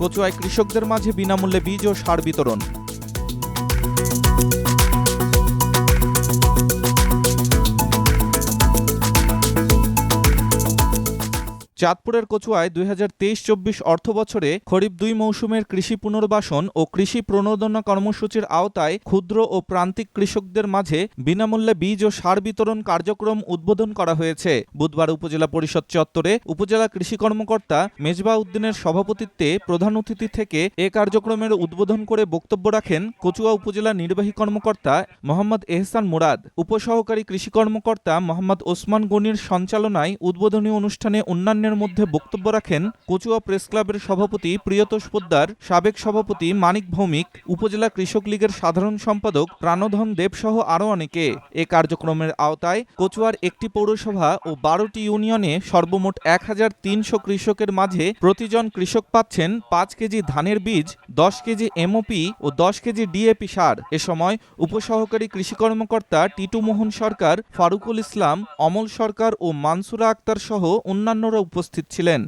কচুয়ায় কৃষকদের মাঝে বিনামূল্যে বীজ ও সার বিতরণ। চাঁদপুরের কচুয়ায় দুই হাজার তেইশ চব্বিশ অর্থ বছরে খরিফ দুই মৌসুমের কৃষি পুনর্বাসন ও কৃষি প্রণোদনা কর্মসূচির আওতায় ক্ষুদ্র ও প্রান্তিক কৃষকদের মাঝে বিনামূল্যে বীজ ও সার বিতরণ কার্যক্রম উদ্বোধন করা হয়েছে। বুধবার উপজেলা পরিষদ চত্বরে উপজেলা কৃষি কর্মকর্তা মেজবা উদ্দিনের সভাপতিত্বে প্রধান অতিথি থেকে এ কার্যক্রমের উদ্বোধন করে বক্তব্য রাখেন কচুয়া উপজেলা নির্বাহী কর্মকর্তা মোহাম্মদ এহসান মুরাদ। উপসহকারী কৃষি কর্মকর্তা মোহাম্মদ ওসমান গনির সঞ্চালনায় উদ্বোধনী অনুষ্ঠানে অন্যান্যের মধ্যে বক্তব্য রাখেন কচুয়া প্রেস ক্লাবের সভাপতি প্রিয়তোষ পোদ্দার, সাবেক সভাপতি মানিক ভৌমিক, উপজেলা কৃষক লীগের সাধারণ সম্পাদক প্রাণধন দেবসহ আরও অনেকে। এ কার্যক্রমের আওতায় কচুয়ার একটি পৌরসভা ও বারোটি ইউনিয়নে সর্বমোট এক হাজার তিনশো কৃষকের মাঝে প্রতিজন কৃষক পাচ্ছেন পাঁচ কেজি ধানের বীজ, দশ কেজি এমওপি ও দশ কেজি ডিএপি সার। এ সময় উপসহকারী কৃষি কর্মকর্তা টিটু মোহন সরকার, ফারুকুল ইসলাম, অমল সরকার ও মানসুরা আক্তার সহ অন্যান্যরা উপস্থিত ছিলেন।